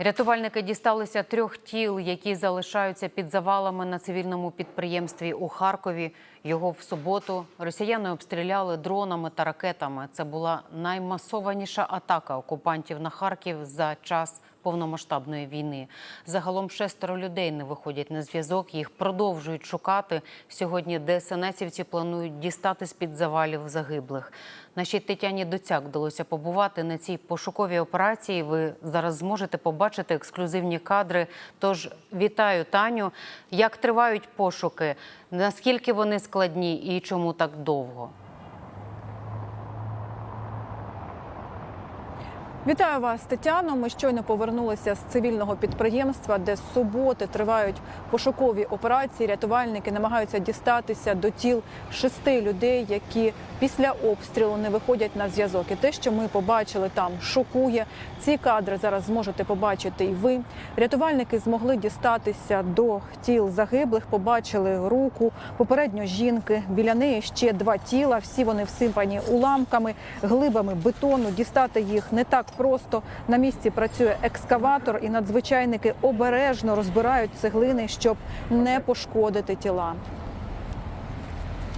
Рятувальники дісталися трьох тіл, які залишаються під завалами на цивільному підприємстві у Харкові. Його в суботу росіяни обстріляли дронами та ракетами. Це була наймасованіша атака окупантів на Харків за час повномасштабної війни. Загалом шестеро людей не виходять на зв'язок. Їх продовжують шукати. Сьогодні ДСНСівці планують дістати з під завалів загиблих. Нашій Тетяні Доцяк вдалося побувати на цій пошуковій операції. Ви зараз зможете побачити ексклюзивні кадри. Тож вітаю Таню. Як тривають пошуки? Наскільки вони складні і чому так довго? Вітаю вас, Тетяно. Ми щойно повернулися з цивільного підприємства, де з суботи тривають пошукові операції. Рятувальники намагаються дістатися до тіл шести людей, які після обстрілу не виходять на зв'язок. І те, що ми побачили там, шокує. Ці кадри зараз зможете побачити і ви. Рятувальники змогли дістатися до тіл загиблих, побачили руку попередньо жінки. Біля неї ще два тіла. Всі вони всипані уламками, глибами бетону. Дістати їх не так просто. На місці працює екскаватор, і надзвичайники обережно розбирають цеглини, щоб не пошкодити тіла.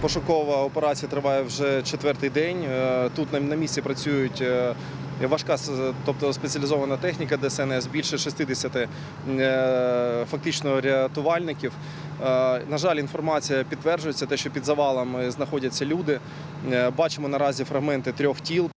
Пошукова операція триває вже четвертий день. Е, Тут на- місці працюють е, важка, тобто спеціалізована техніка ДСНС, більше 60 е, фактично рятувальників. На жаль, інформація підтверджується, те, що під завалами знаходяться люди. Бачимо наразі фрагменти трьох тіл.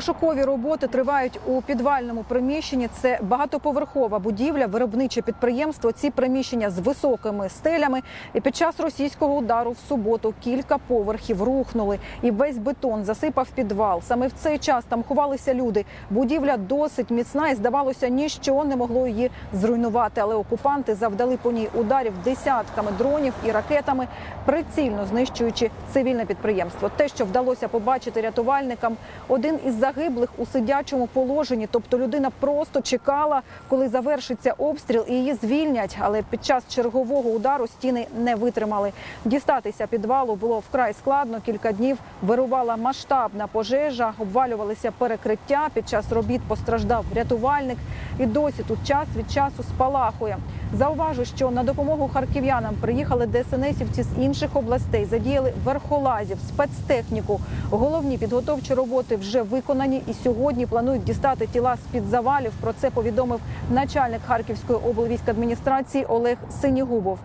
Пошукові роботи тривають у підвальному приміщенні. Це багатоповерхова будівля, виробниче підприємство. Ці приміщення з високими стелями. І під час російського удару в суботу кілька поверхів рухнули, і весь бетон засипав підвал. Саме в цей час там ховалися люди. Будівля досить міцна, і здавалося, ніщо не могло її зруйнувати. Але окупанти завдали по ній ударів десятками дронів і ракетами, прицільно знищуючи цивільне підприємство. Те, що вдалося побачити рятувальникам, один із загиблих у сидячому положенні, тобто людина просто чекала, коли завершиться обстріл, і її звільнять. Але під час чергового удару стіни не витримали. Дістатися підвалу було вкрай складно. Кілька днів вирувала масштабна пожежа, обвалювалися перекриття. Під час робіт постраждав рятувальник, і досі тут час від часу спалахує. Зауважу, що на допомогу харків'янам приїхали ДСНСівці з інших областей, задіяли верхолазів, спецтехніку. Головні підготовчі роботи вже виконані, і сьогодні планують дістати тіла з під завалів. Про це повідомив начальник Харківської облвійськадміністрації Олег Синігубов.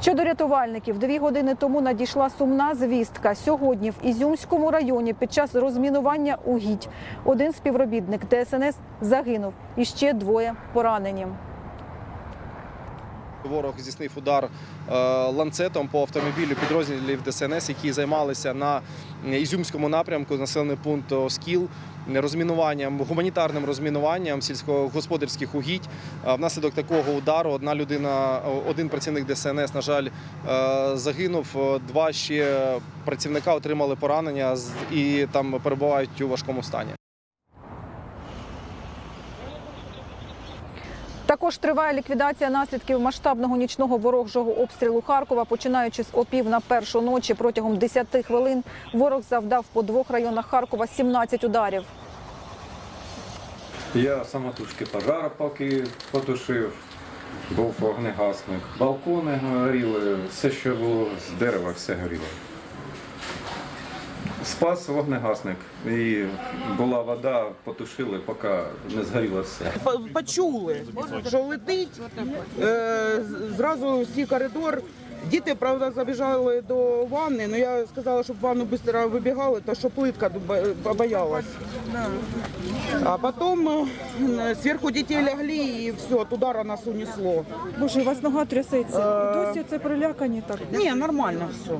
Щодо рятувальників, дві години тому надійшла сумна звістка. Сьогодні в Ізюмському районі під час розмінування угідь один співробітник ДСНС загинув і ще двоє поранені. Ворог здійснив удар е, ланцетом по автомобілю підрозділів ДСНС, які займалися на Ізюмському напрямку, населений пункт Оскіл, розмінуванням, гуманітарним розмінуванням сільськогосподарських угідь. Е, Внаслідок такого удару одна людина, один працівник ДСНС, на жаль, е, загинув. Е, Два ще працівника отримали поранення і там перебувають у важкому стані. Також триває ліквідація наслідків масштабного нічного ворожого обстрілу Харкова. Починаючи з опів на першу ночі протягом 10 хвилин ворог завдав по двох районах Харкова 17 ударів. Я самотужки пожар поки потушив, був вогнегасник. Балкони горіли, все, що було з дерева, все горіло. Спас вогнегасник. І була вода, потушили, поки не згоріло все. Почули, що летить. Е, зразу всі коридор. Діти, правда, забіжали до ванни, але я сказала, щоб в ванну швидко вибігали, то що плитка бо- побоялась. А потім е, зверху дітей лягли і все, от удара нас унесло. Боже, у вас нога трясеться. Е. Досі це прилякані так. Ні, нормально все.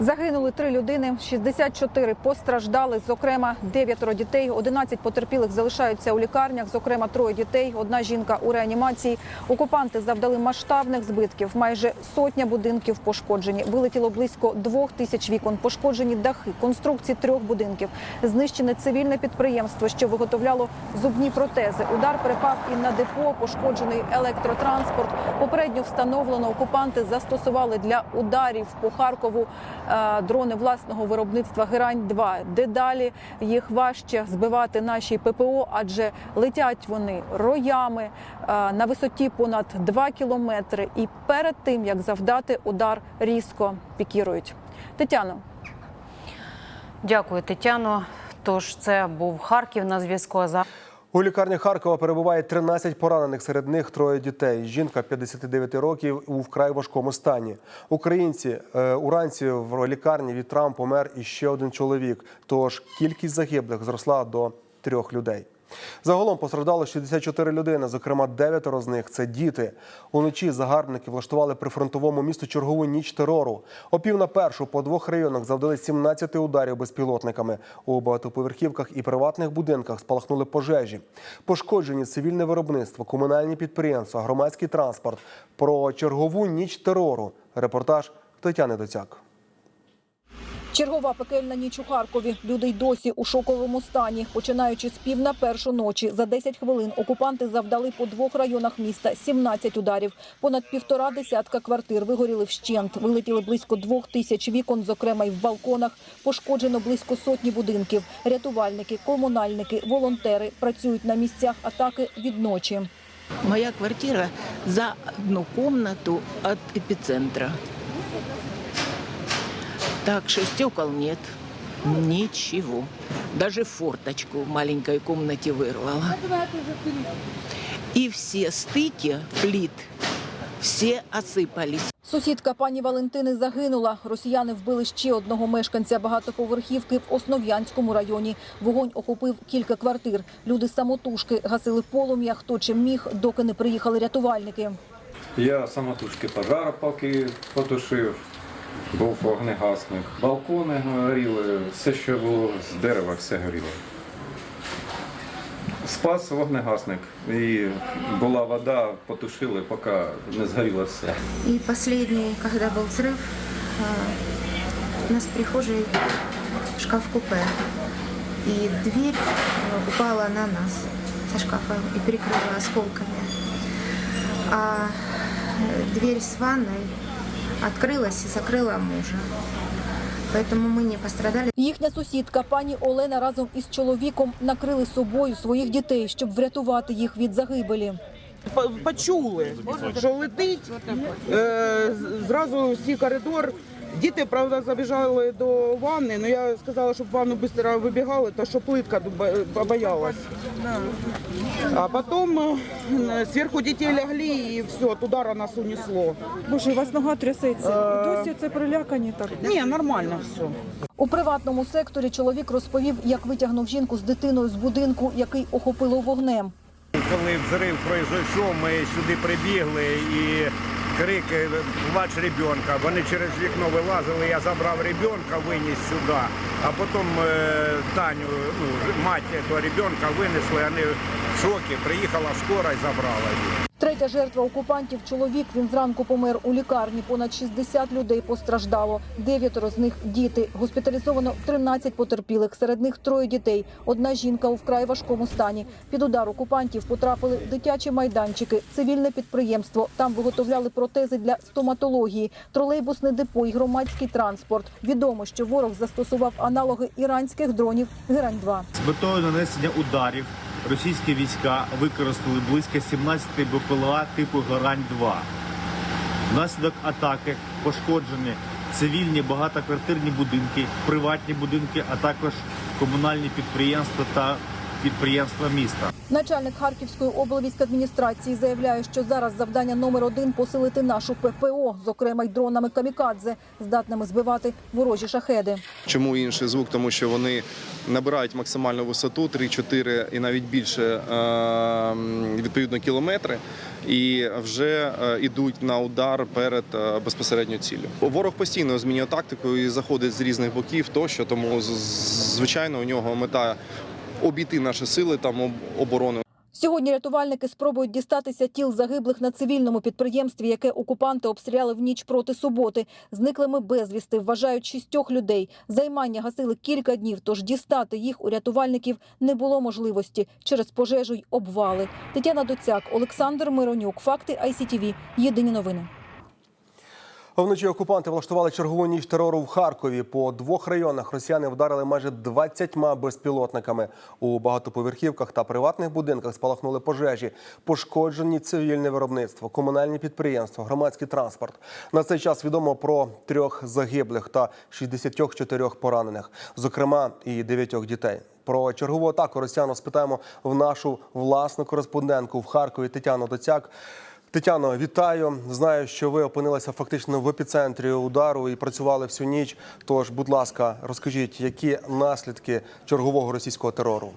Загинули три людини, 64 постраждали, зокрема дев'ятеро дітей, 11 потерпілих залишаються у лікарнях, зокрема троє дітей, одна жінка у реанімації. Окупанти завдали масштабних збитків. Майже сотня будинків пошкоджені. Вилетіло близько двох тисяч вікон. Пошкоджені дахи, конструкції трьох будинків. Знищене цивільне підприємство, що виготовляло зубні протези. Удар перепав і на депо, пошкоджений електротранспорт. Попередньо встановлено окупанти застосували для ударів по Харкову дрони власного виробництва Герань 2 Дедалі їх важче збивати наші ППО, адже летять вони роями е, на висоті понад 2 кілометри. І перед тим як завдати удар різко пікірують. Тетяно. Дякую, Тетяно. Тож це був Харків на зв'язку. У лікарні Харкова перебуває 13 поранених, серед них троє дітей. Жінка 59 років у вкрай важкому стані. Українці е, уранці в лікарні від травм помер іще один чоловік. Тож кількість загиблих зросла до трьох людей. Загалом постраждало 64 людини, зокрема дев'ятеро з них це діти. Уночі загарбники влаштували при фронтовому місту чергову ніч терору. О пів на першу по двох районах завдали 17 ударів безпілотниками. У багатоповерхівках і приватних будинках спалахнули пожежі. Пошкоджені цивільне виробництво, комунальні підприємства, громадський транспорт. Про чергову ніч терору. Репортаж Тетяни Доцяк. Чергова пекельна ніч у Харкові. Люди й досі у шоковому стані. Починаючи з пів на першу ночі, за 10 хвилин окупанти завдали по двох районах міста 17 ударів. Понад півтора десятка квартир вигоріли вщент. Вилетіли близько двох тисяч вікон, зокрема й в балконах. Пошкоджено близько сотні будинків. Рятувальники, комунальники, волонтери працюють на місцях атаки від ночі. Моя квартира за одну комнату от эпицентра. Так что стекол нет, ничего. Даже форточку в маленькой комнате вырвала. И все стыки плит, все осыпались. Сусідка пані Валентини загинула. Росіяни вбили ще одного мешканця багатоповерхівки в Основ'янському районі. Вогонь охопив кілька квартир. Люди самотужки гасили полум'я, хто чим міг, доки не приїхали рятувальники. Я самотужки пожар поки потушив, був вогнегасник. Балкони горіли, все, що було з дерева, все горіло. Спас вогнегасник. І була вода, потушили, поки не згоріло все. И последний, когда был взрыв, а, у нас в прихожей шкаф-купе. И дверь а, упала на нас со шкафа и перекрыла осколками. А э, дверь с ванной открылась и закрыла мужа. Поэтому мы не пострадали. Їхня сусідка пані Олена разом із чоловіком накрили собою своїх дітей, щоб врятувати їх від загибелі. По- Почули, що летить, е, з- зразу всі коридор. Діти, правда, забіжали до ванни, але я сказала, щоб ванну швидко вибігали, то що плитка бо- побоялась. А потім е, зверху дітей лягли і все, от удара нас унесло. Боже, у вас нога трясеться. І досі це перелякані так. Ні, нормально все. У приватному секторі чоловік розповів, як витягнув жінку з дитиною з будинку, який охопило вогнем. Коли взрив пройшов, ми сюди прибігли і крик е, плач ребенка. Вони через вікно вилазили, я забрав ребенка, виніс сюди, а потім е, Таню, ну, мать цього ребенка винесли, вони в шокі. Приїхала скора і забрала їх. Третя жертва окупантів чоловік. Він зранку помер у лікарні. Понад 60 людей постраждало. Дев'ятеро з них діти. Госпіталізовано 13 потерпілих. Серед них троє дітей. Одна жінка у вкрай важкому стані. Під удар окупантів потрапили дитячі майданчики, цивільне підприємство. Там виготовляли протези для стоматології, тролейбусне депо і громадський транспорт. Відомо, що ворог застосував аналоги іранських дронів Герань 2 З метою нанесення ударів російські війська використали близько 17 БПЛА типу Гарань-2. Внаслідок атаки пошкоджені цивільні багатоквартирні будинки, приватні будинки, а також комунальні підприємства та підприємства міста. Начальник Харківської облвійськадміністрації заявляє, що зараз завдання номер один посилити нашу ППО, зокрема й дронами камікадзе, здатними збивати ворожі шахеди. Чому інший звук? Тому що вони набирають максимальну висоту 3-4 і навіть більше е, відповідно кілометри, і вже е, йдуть на удар перед е, безпосередньо ціллю. Ворог постійно змінює тактику і заходить з різних боків тощо, тому звичайно у нього мета обійти наші сили там об- оборони. Сьогодні рятувальники спробують дістатися тіл загиблих на цивільному підприємстві, яке окупанти обстріляли в ніч проти суботи. Зниклими безвісти вважають шістьох людей. Займання гасили кілька днів, тож дістати їх у рятувальників не було можливості через пожежу й обвали. Тетяна Доцяк, Олександр Миронюк. Факти ICTV. Єдині новини. Вночі окупанти влаштували чергову ніч терору в Харкові. По двох районах росіяни вдарили майже 20 безпілотниками. У багатоповерхівках та приватних будинках спалахнули пожежі, пошкоджені цивільне виробництво, комунальні підприємства, громадський транспорт. На цей час відомо про трьох загиблих та 64 поранених, зокрема і дев'ятьох дітей. Про чергову атаку росіян спитаємо в нашу власну кореспондентку в Харкові Тетяну Доцяк. Тетяно, вітаю. Знаю, що ви опинилися фактично в епіцентрі удару і працювали всю ніч. Тож, будь ласка, розкажіть, які наслідки чергового російського терору?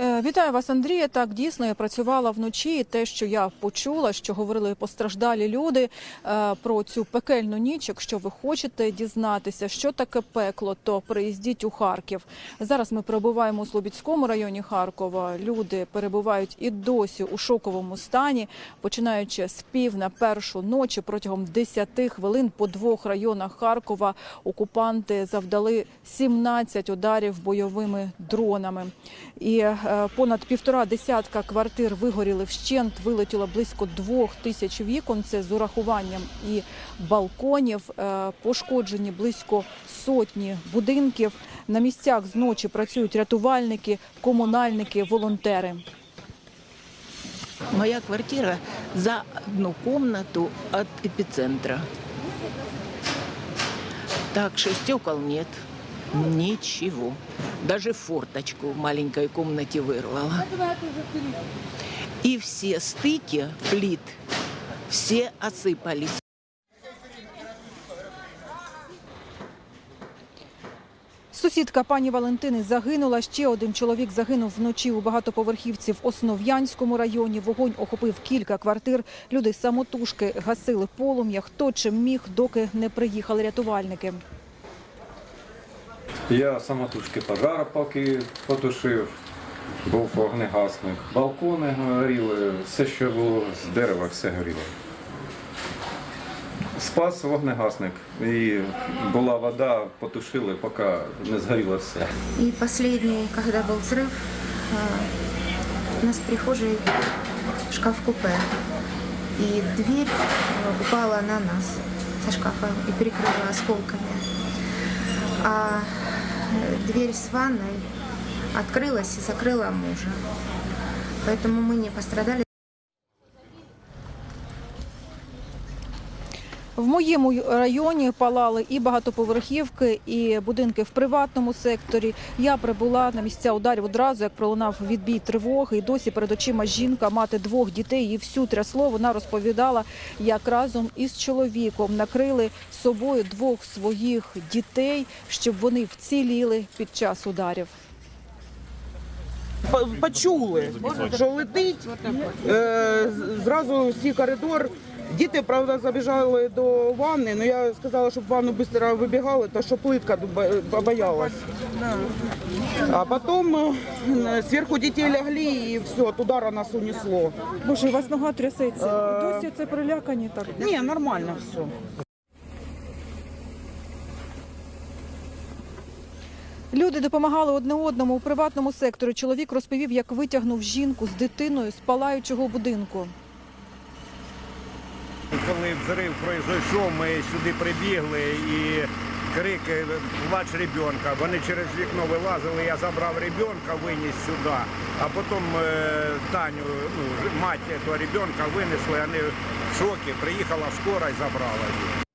Вітаю вас, Андрія. Так дійсно я працювала вночі. І те, що я почула, що говорили постраждалі люди е, про цю пекельну ніч. Якщо ви хочете дізнатися, що таке пекло, то приїздіть у Харків. Зараз ми перебуваємо у Слобідському районі Харкова. Люди перебувають і досі у шоковому стані, починаючи з пів на першу ночі протягом 10 хвилин по двох районах Харкова окупанти завдали 17 ударів бойовими дронами. І е, понад півтора десятка квартир вигоріли вщент, вилетіло близько двох тисяч вікон. Це з урахуванням і балконів. Е, Пошкоджені близько сотні будинків. На місцях зночі працюють рятувальники, комунальники, волонтери. Моя квартира за одну комнату от эпицентра. Так что стекол нет Ничего. Даже форточку в маленькой комнате вырвала. И все стыки плит, все осыпались. Сусідка пані Валентини загинула. Ще один чоловік загинув вночі у багатоповерхівці в Основ'янському районі. Вогонь охопив кілька квартир. Люди самотужки гасили полум'я. Хто чим міг, доки не приїхали рятувальники. Я самотужки пожар поки потушив, був вогнегасник. Балкони горіли, все, що було з дерева, все горіло. Спас вогнегасник. І була вода, потушили, поки не згоріло все. И последний, когда был взрыв, а, у нас в прихожей шкаф-купе. И дверь а, упала на нас со шкафа и перекрыла осколками. А э, дверь с ванной открылась и закрыла мужа. Поэтому мы не пострадали. В моєму районі палали і багатоповерхівки, і будинки в приватному секторі. Я прибула на місця ударів одразу, як пролунав відбій тривоги. І досі перед очима жінка, мати двох дітей, її всю трясло. Вона розповідала, як разом із чоловіком накрили собою двох своїх дітей, щоб вони вціліли під час ударів. Почули, що летить, е, зразу всі коридор. Діти, правда, забіжали до ванни, але я сказала, щоб ванну швидко вибігали, то що плитка бо- побоялась. А потім е, зверху дітей лягли і все, от удара нас унесло. Боже, у вас нога трясеться. Е. Досі це прилякані так. Ні, нормально все. Люди допомагали одне одному у приватному секторі. Чоловік розповів, як витягнув жінку з дитиною з палаючого будинку. Коли взрив пройшов, ми сюди прибігли і крики плач ребенка. Вони через вікно вилазили, я забрав ребенка, виніс сюди, а потім е, Таню, ну, мать цього ребенка винесли, вони в шокі. Приїхала скора і забрала її.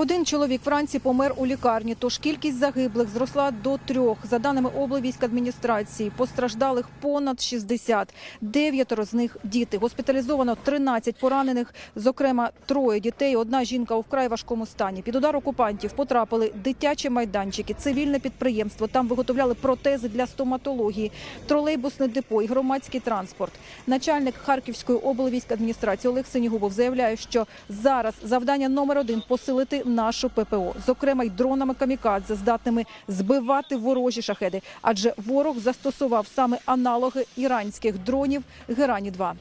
Один чоловік вранці помер у лікарні, тож кількість загиблих зросла до трьох. За даними облвійськадміністрації, постраждалих понад 60. Дев'ятеро з них діти. Госпіталізовано 13 поранених, зокрема троє дітей. Одна жінка у вкрай важкому стані. Під удар окупантів потрапили дитячі майданчики, цивільне підприємство. Там виготовляли протези для стоматології, тролейбусне депо і громадський транспорт. Начальник Харківської облвійськадміністрації Олег Синігубов заявляє, що зараз завдання номер один посилити нашу ППО, зокрема й дронами камікадзе, здатними збивати ворожі шахеди. Адже ворог застосував саме аналоги іранських дронів Герані 2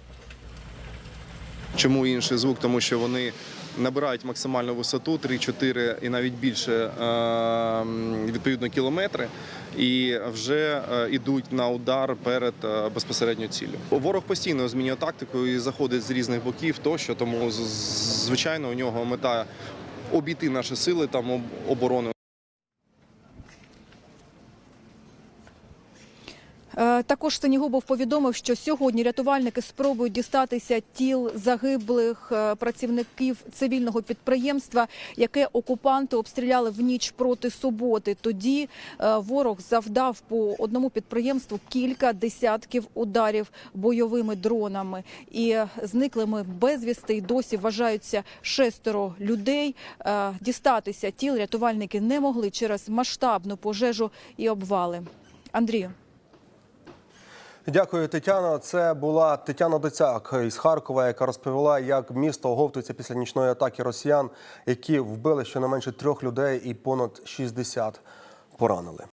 Чому інший звук? Тому що вони набирають максимальну висоту 3-4 і навіть більше е, відповідно кілометри, і вже е, йдуть на удар перед е, безпосередньо ціллю. Ворог постійно змінює тактику і заходить з різних боків тощо, тому звичайно у нього мета обійти наші сили там об- оборони. Також Синігубов повідомив, що сьогодні рятувальники спробують дістатися тіл загиблих е, працівників цивільного підприємства, яке окупанти обстріляли в ніч проти суботи. Тоді е, ворог завдав по одному підприємству кілька десятків ударів бойовими дронами. І е, зниклими безвісти й досі вважаються шестеро людей. Е, Дістатися тіл рятувальники не могли через масштабну пожежу і обвали. Андрію. Дякую, Тетяна. Це була Тетяна Доцяк із Харкова, яка розповіла, як місто оговтується після нічної атаки росіян, які вбили щонайменше трьох людей і понад 60 поранили.